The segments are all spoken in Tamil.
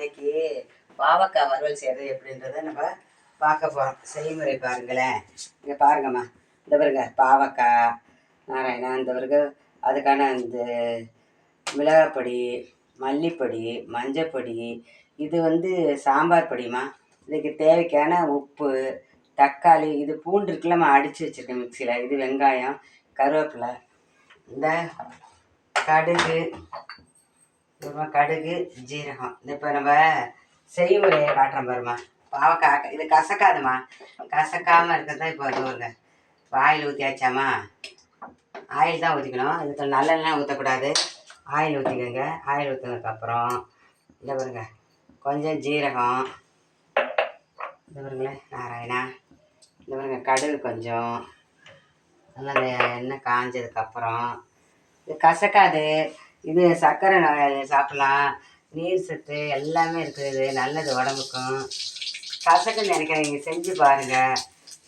இன்னைக்கு பாவக்காய் வறுவல் செய்கிறது எப்படின்றத நம்ம பார்க்க போகிறோம் செய்முறை பாருங்களேன். இங்கே பாருங்கம்மா. இந்த பாருங்க பாவக்காய் நாராயணா இந்த பிறகு அதுக்கான இந்த மிளகாப்பொடி மல்லிப்பொடி மஞ்சப்பொடி இது வந்து சாம்பார் பொடிமா இதுக்கு தேவைக்கான உப்பு தக்காளி இது பூண்டு இருக்குல்லம்மா அடித்து வச்சுருக்கேன் மிக்சியில். இது வெங்காயம் கருவேப்பிலை இந்த கடுகு அப்புறம் கடுகு ஜீரகம். இப்போ நம்ம செய்முறையை காட்டுறோம் பாருமா பாவக்காய் இது கசக்காதுமா கசக்காமல் இருக்கிறது தான் இப்போ அது வருங்க ஆயில் ஊற்றியாச்சாமா ஆயில் தான் ஊற்றிக்கணும் இதுக்கு நல்லெண்ணெய் ஊற்றக்கூடாது ஆயில் ஊற்றிக்கோங்க ஆயில் ஊற்றினதுக்கப்புறம் இந்த பாருங்க. கொஞ்சம் ஜீரகம். இந்த பாருங்களேன் நாராயணா. இந்த பாருங்க கடுகு கொஞ்சம். நல்லா எண்ணெய் காஞ்சதுக்கப்புறம் இது கசக்காது. இது சர்க்கரை சாப்பிட்லாம். நீர் சத்து எல்லாமே இருக்குது இது. நல்லது உடம்புக்கும். கசக்குன்னு நினைக்காதீங்க. செஞ்சு பாருங்கள்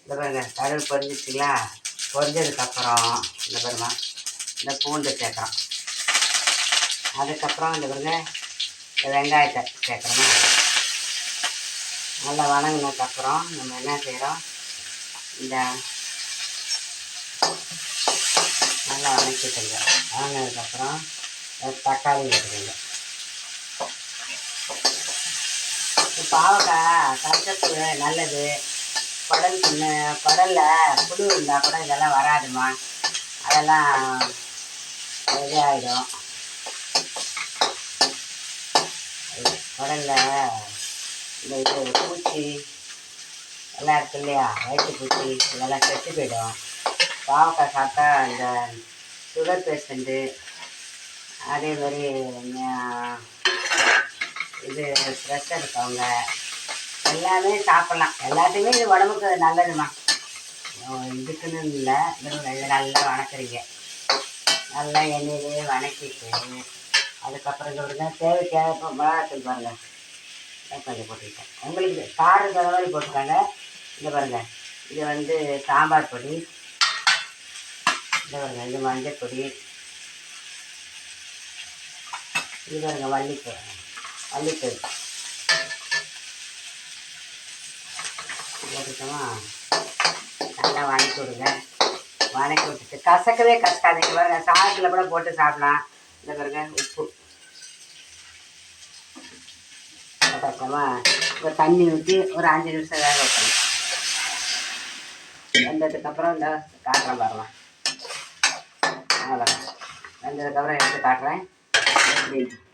இந்த பாருங்க. கடுகு பொரிஞ்சிச்சிங்களா? பொரிஞ்சதுக்கப்புறம் இந்த பாருமா இந்த பூண்டு சேர்க்குறோம். அதுக்கப்புறம் இந்த பாருங்க இந்த வெங்காயத்தை சேர்க்குறோமா? நல்லா வணங்கினதுக்கப்புறம் நம்ம என்ன செய்கிறோம் இந்த நல்லா வணக்கிட்டுங்க வணங்கினதுக்கப்புறம் தக்காளி எடுத்துக்கோங்க. பாவக்காய் கசப்பு நல்லது. குடல் புண்ணு குடலில் புழு இருந்தால் கூட இதெல்லாம் வராதுமா அதெல்லாம் இதாகிடும் குடலில் இந்த இது பூச்சி எல்லாம் இருக்கு இல்லையா? வயிற்று பூச்சி இதெல்லாம் செத்து போயிடும். பாவக்காய் சாப்பிட்டா இந்த சுகர் பேஷண்ட்டு அதே மாதிரி இது ப்ரெஷர் இருக்கவங்க எல்லாமே சாப்பிட்லாம். எல்லாத்தையுமே இது உடம்புக்கு நல்லதுமா இதுக்குன்னு இல்லை. இதை நல்லா வணக்குறீங்க. நல்லா எண்ணெயிலே வணக்கிட்டு அதுக்கப்புறம் இந்த தேவை தேவைக்கேற்ப மிளகாத்தூள் பாருங்கள் கொஞ்சம் போட்டுக்கிட்டேன். உங்களுக்கு காரம் தகுந்த மாதிரி போட்டுக்கோங்க. இந்த பாருங்கள் இது வந்து சாம்பார் பொடி. இந்த பாருங்கள் இது மஞ்சள் பொடி. இது பாருங்க வள்ளிப்பூ. மல்லித்தூள் போட்டுட்டோமா? நல்லா வணக்கி விடுங்க வணக்கி விட்டுட்டு கசக்கவே கசக்காதீங்க பாருங்க சாதத்தில் கூட போட்டு சாப்பிடலாம். இந்த பாருங்க உப்பு. போட்டாச்சோமா ஒரு தண்ணி ஊற்றி ஒரு அஞ்சு நிமிஷம் வேக வைக்கணும். வெந்ததுக்கப்புறம் இந்த காட்டுறேன் பாருலாம் அவ்வளோதான் வெந்ததுக்கப்புறம் எடுத்து காட்டுறேன். Thank you.